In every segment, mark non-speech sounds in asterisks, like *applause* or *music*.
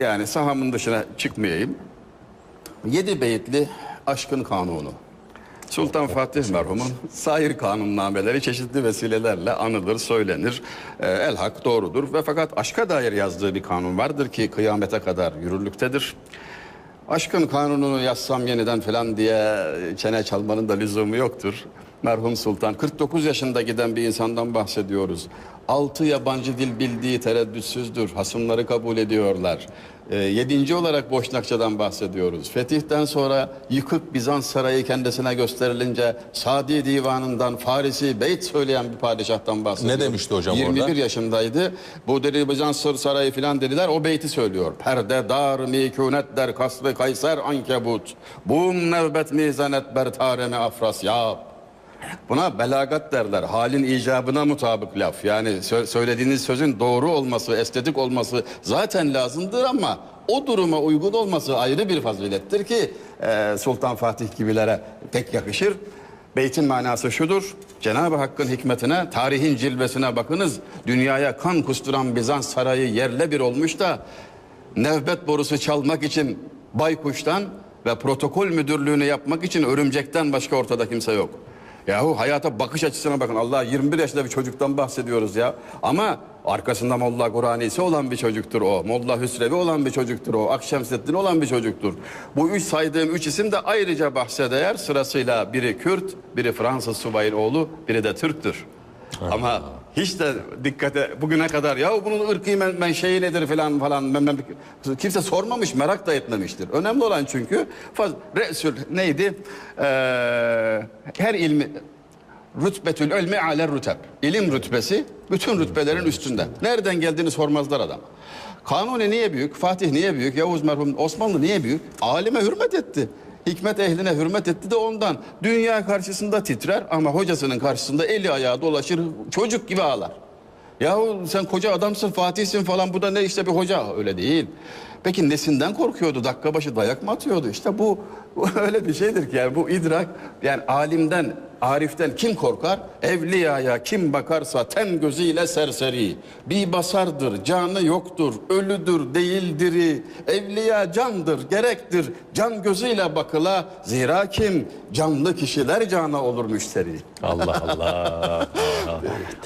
Yani sahamın dışına çıkmayayım. Yedi beyitli aşkın kanunu. Sultan Fatih merhumun sair kanunnameleri çeşitli vesilelerle anılır, söylenir. Ee, el hak doğrudur ve fakat aşka dair yazdığı bir kanun vardır ki kıyamete kadar yürürlüktedir. Aşkın kanununu yazsam yeniden falan diye çene çalmanın da lüzumu yoktur. Merhum Sultan 49 yaşında giden bir insandan bahsediyoruz. Altı yabancı dil bildiği tereddütsüzdür. Hasımları kabul ediyorlar. Ee, yedinci olarak Boşnakçadan bahsediyoruz. Fetihten sonra yıkık Bizans sarayı kendisine gösterilince Sadi Divanı'ndan Farisi beyt söyleyen bir padişahtan bahsediyoruz. Ne demişti hocam 21 orada? yaşındaydı. Bu dedi Bizans sarayı filan dediler. O beyti söylüyor. Perde dar mikûnet der kasrı kayser ankebut. Bum nevbet mizanet ber tareme afras yap. Buna belagat derler. Halin icabına mutabık laf. Yani sö- söylediğiniz sözün doğru olması, estetik olması zaten lazımdır ama o duruma uygun olması ayrı bir fazilettir ki e, Sultan Fatih gibilere pek yakışır. Beytin manası şudur. Cenab-ı Hakk'ın hikmetine, tarihin cilvesine bakınız. Dünyaya kan kusturan Bizans sarayı yerle bir olmuş da nevbet borusu çalmak için baykuştan ve protokol müdürlüğünü yapmak için örümcekten başka ortada kimse yok. Yahu hayata bakış açısına bakın. Allah 21 yaşında bir çocuktan bahsediyoruz ya. Ama arkasında Molla Kur'anisi olan bir çocuktur o. Molla Hüsrevi olan bir çocuktur o. Akşemseddin olan bir çocuktur. Bu üç saydığım üç isim de ayrıca bahse değer. Sırasıyla biri Kürt, biri Fransız subayın oğlu, biri de Türktür. Ama hiç de dikkate bugüne kadar ya bunun ırkı men, menşei nedir falan falan ben, ben- kimse sormamış merak da etmemiştir. Önemli olan çünkü faz, resül neydi? Ee, her ilmi rütbetül ilmi aler rüteb. İlim rütbesi bütün rütbelerin üstünde. Nereden geldiğini sormazlar adam. Kanuni niye büyük? Fatih niye büyük? Yavuz merhum Osmanlı niye büyük? Alime hürmet etti. Hikmet ehline hürmet etti de ondan. Dünya karşısında titrer ama hocasının karşısında eli ayağı dolaşır çocuk gibi ağlar. Yahu sen koca adamsın Fatih'sin falan bu da ne işte bir hoca öyle değil. Peki nesinden korkuyordu? Dakika başı dayak mı atıyordu? İşte bu, *laughs* bu öyle bir şeydir ki yani bu idrak yani alimden, ariften kim korkar? Evliyaya kim bakarsa ten gözüyle serseri. Bir basardır, canı yoktur, ölüdür, değildir. Evliya candır, gerektir. Can gözüyle bakıla. Zira kim? Canlı kişiler cana olur müşteri. Allah Allah.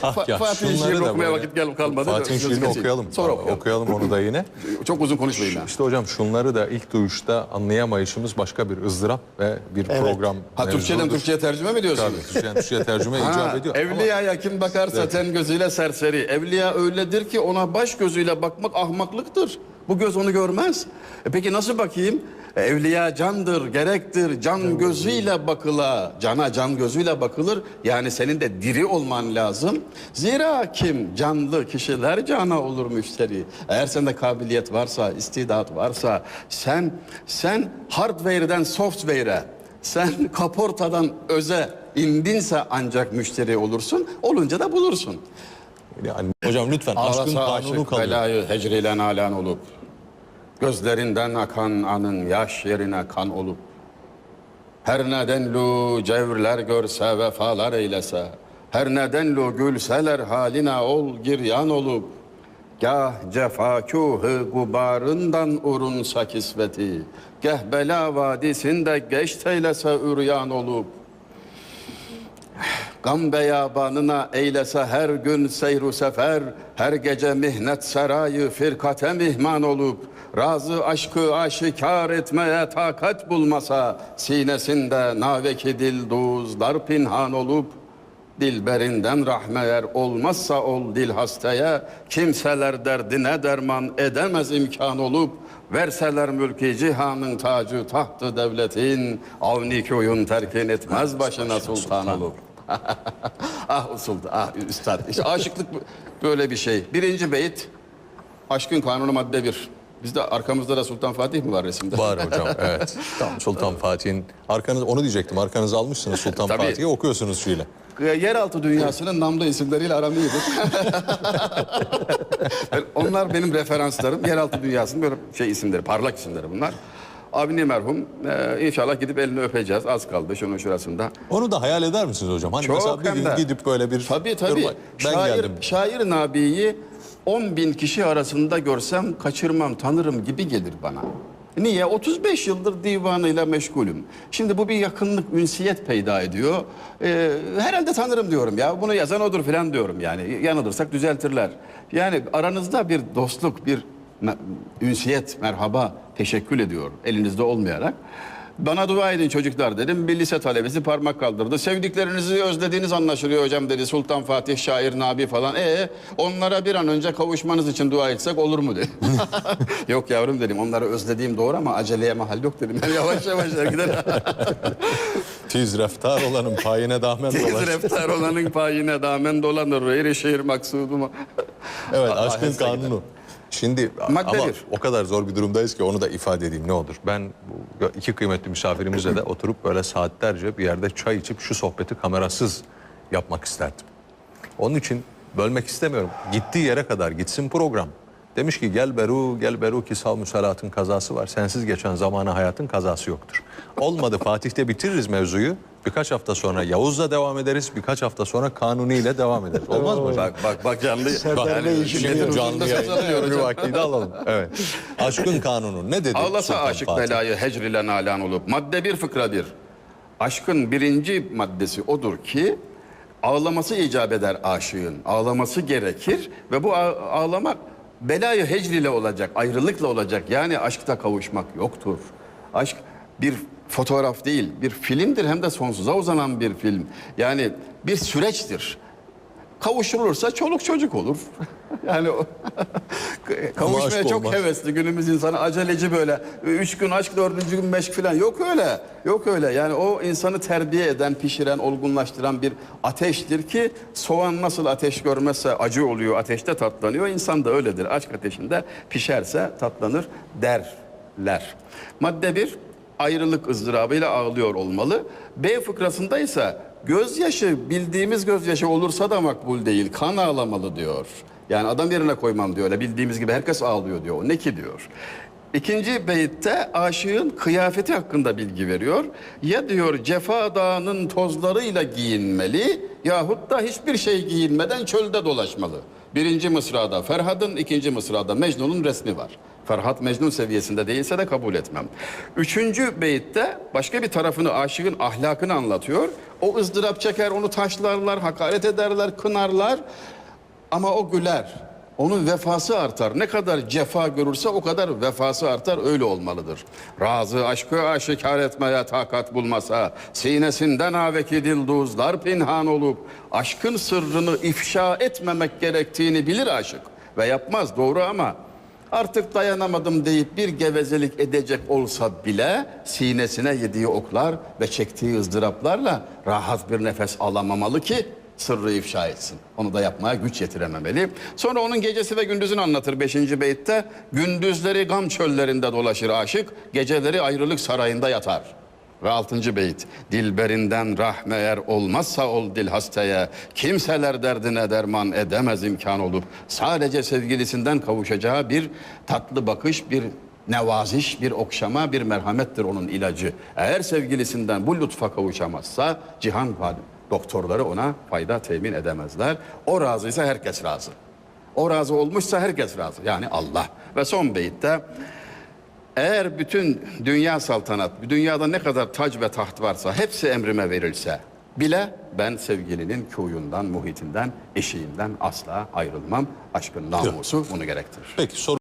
ah ya şunları şiirini okumaya vakit gel- kalmadı. Sözü şiirini okuyalım. Sonra okuyalım. okuyalım onu da yine. *laughs* Çok uzun konuşmayayım. İşte hocam şunları da ilk duyuşta anlayamayışımız başka bir ızdırap ve bir program Ha Türkçeden. Türkçe'ye tercüme mi diyorsunuz? Türkçeden Türkçe'ye tercüme Ha, icap ediyor. Ama Evliyaya kim bakarsa ten gözüyle serseri. Evliya öyledir ki ona baş gözüyle bakmak ahmaklıktır. Bu göz onu görmez. E peki nasıl bakayım? E, Evliya candır, gerektir. Can gözüyle bakıla. Cana can gözüyle bakılır. Yani senin de diri olman lazım. Zira kim canlı kişiler cana olur müşteri. Eğer sende kabiliyet varsa, istidat varsa sen sen hardware'den software'e sen kaportadan öze indinse ancak müşteri olursun. Olunca da bulursun. yani, hocam lütfen aşkın Ağlasa kanunu aşık kalıyor. belayı hecriyle nalan olup Gözlerinden akan anın yaş yerine kan olup Her nedenlu cevrler görse vefalar eylese Her nedenlu gülseler haline ol giryan olup Gah cefakuhu gubarından urunsa kisveti. Geh bela vadisinde geçt eylese üryan olup. Gam beyabanına eylese her gün seyru sefer, her gece mihnet sarayı firkate mihman olup, razı aşkı aşikar etmeye takat bulmasa, sinesinde naveki dilduzlar pinhan olup, Dilberinden rahme eğer olmazsa ol dil hastaya, kimseler derdine derman edemez imkan olup, verseler mülki cihanın tacı tahtı devletin, avni köyün terkin etmez başına sultan olup. *laughs* ah usuldu, ah üstad. İşte aşıklık böyle bir şey. Birinci beyit, aşkın kanunu madde bir. Bizde arkamızda da Sultan Fatih mi var resimde? Var hocam *laughs* evet. Tam Sultan Fatih'in arkanız onu diyecektim. Arkanızı almışsınız Sultan. Fatih'i okuyorsunuz şiirle. Yeraltı dünyasının namlı isimleriyle aram iyidir. *laughs* Onlar benim referanslarım. Yeraltı dünyasının böyle şey isimleri, parlak isimleri bunlar. Avni merhum e, inşallah gidip elini öpeceğiz. Az kaldı şunun şurasında. Onu da hayal eder misiniz hocam? Hani Çok mesela bir hem gün de. gidip böyle bir Tabii tabii. Dur bak, ben şair, geldim. şair Nabi'yi 10 bin kişi arasında görsem kaçırmam, tanırım gibi gelir bana. Niye? 35 yıldır divanıyla meşgulüm. Şimdi bu bir yakınlık, ünsiyet peyda ediyor. Ee, herhalde tanırım diyorum ya. Bunu yazan odur falan diyorum yani. Yanılırsak düzeltirler. Yani aranızda bir dostluk, bir ünsiyet, merhaba, teşekkür ediyor elinizde olmayarak. Bana dua edin çocuklar dedim. Bir lise talebesi parmak kaldırdı. Sevdiklerinizi özlediğiniz anlaşılıyor hocam dedi. Sultan Fatih, şair, Nabi falan. E onlara bir an önce kavuşmanız için dua etsek olur mu dedi. *laughs* yok yavrum dedim. Onları özlediğim doğru ama aceleye mahal yok dedim. Ben yavaş yavaş gidelim. *laughs* Tiz reftar olanın payine damen Tiz dolaşır. reftar olanın payine damen dolanır. Eri şehir maksuduma. Evet aşkın kanunu. Şimdi Madde ama bir. o kadar zor bir durumdayız ki onu da ifade edeyim ne olur. Ben iki kıymetli misafirimizle de oturup böyle saatlerce bir yerde çay içip şu sohbeti kamerasız yapmak isterdim. Onun için bölmek istemiyorum. Gittiği yere kadar gitsin program. Demiş ki gel Beru, gel Beru ki sal müsalatın kazası var. Sensiz geçen zamana hayatın kazası yoktur. Olmadı Fatih'te bitiririz mevzuyu. Birkaç hafta sonra Yavuz'la devam ederiz. Birkaç hafta sonra Kanuni ile devam ederiz. Olmaz mı hocam? Bak bak bak canlı. İşi milletin Şimdi canlı yayın bir hocam. vakti de alalım. Evet. Aşkın kanunu ne dedi? Ağlasa Sultan aşık Fatih? belayı hecrile nalan olup. Madde bir fıkra bir. Aşkın birinci maddesi odur ki ağlaması icap eder aşığın. Ağlaması gerekir ve bu ağ- ağlamak belayı hecrile olacak, ayrılıkla olacak. Yani aşkta kavuşmak yoktur. Aşk bir fotoğraf değil, bir filmdir hem de sonsuza uzanan bir film. Yani bir süreçtir. Kavuşulursa çoluk çocuk olur. *laughs* yani *laughs* kavuşmaya çok olmaz. hevesli günümüz insanı aceleci böyle. Üç gün aşk, dördüncü gün meşk falan. Yok öyle. Yok öyle. Yani o insanı terbiye eden, pişiren, olgunlaştıran bir ateştir ki soğan nasıl ateş görmezse acı oluyor, ateşte tatlanıyor. İnsan da öyledir. Aşk ateşinde pişerse tatlanır derler. Madde bir, ayrılık ızdırabıyla ağlıyor olmalı. B fıkrasında ise gözyaşı bildiğimiz gözyaşı olursa da makbul değil. Kan ağlamalı diyor. Yani adam yerine koymam diyor. Öyle bildiğimiz gibi herkes ağlıyor diyor. O ne ki diyor. İkinci beyitte aşığın kıyafeti hakkında bilgi veriyor. Ya diyor cefa dağının tozlarıyla giyinmeli yahut da hiçbir şey giyinmeden çölde dolaşmalı. Birinci mısrada Ferhad'ın, ikinci mısrada Mecnun'un resmi var. Ferhat Mecnun seviyesinde değilse de kabul etmem. Üçüncü beyitte başka bir tarafını aşığın ahlakını anlatıyor. O ızdırap çeker, onu taşlarlar, hakaret ederler, kınarlar. Ama o güler. Onun vefası artar. Ne kadar cefa görürse o kadar vefası artar. Öyle olmalıdır. Razı aşkı aşikar etmeye takat bulmasa, sinesinden aveki dilduzlar pinhan olup, aşkın sırrını ifşa etmemek gerektiğini bilir aşık. Ve yapmaz doğru ama artık dayanamadım deyip bir gevezelik edecek olsa bile sinesine yediği oklar ve çektiği ızdıraplarla rahat bir nefes alamamalı ki sırrı ifşa etsin. Onu da yapmaya güç yetirememeli. Sonra onun gecesi ve gündüzünü anlatır 5. beytte. Gündüzleri gam çöllerinde dolaşır aşık, geceleri ayrılık sarayında yatar. Ve 6. beyt. Dilberinden rahme eğer olmazsa ol dil hastaya. Kimseler derdine derman edemez imkan olup. Sadece sevgilisinden kavuşacağı bir tatlı bakış, bir nevaziş, bir okşama, bir merhamettir onun ilacı. Eğer sevgilisinden bu lütfa kavuşamazsa cihan. Doktorları ona fayda temin edemezler. O razıysa herkes razı. O razı olmuşsa herkes razı. Yani Allah. Ve son beyitte eğer bütün dünya saltanat, dünyada ne kadar tac ve taht varsa hepsi emrime verilse bile ben sevgilinin kuyundan, muhitinden, eşiğinden asla ayrılmam. Aşkın namusu bunu gerektirir. Peki soru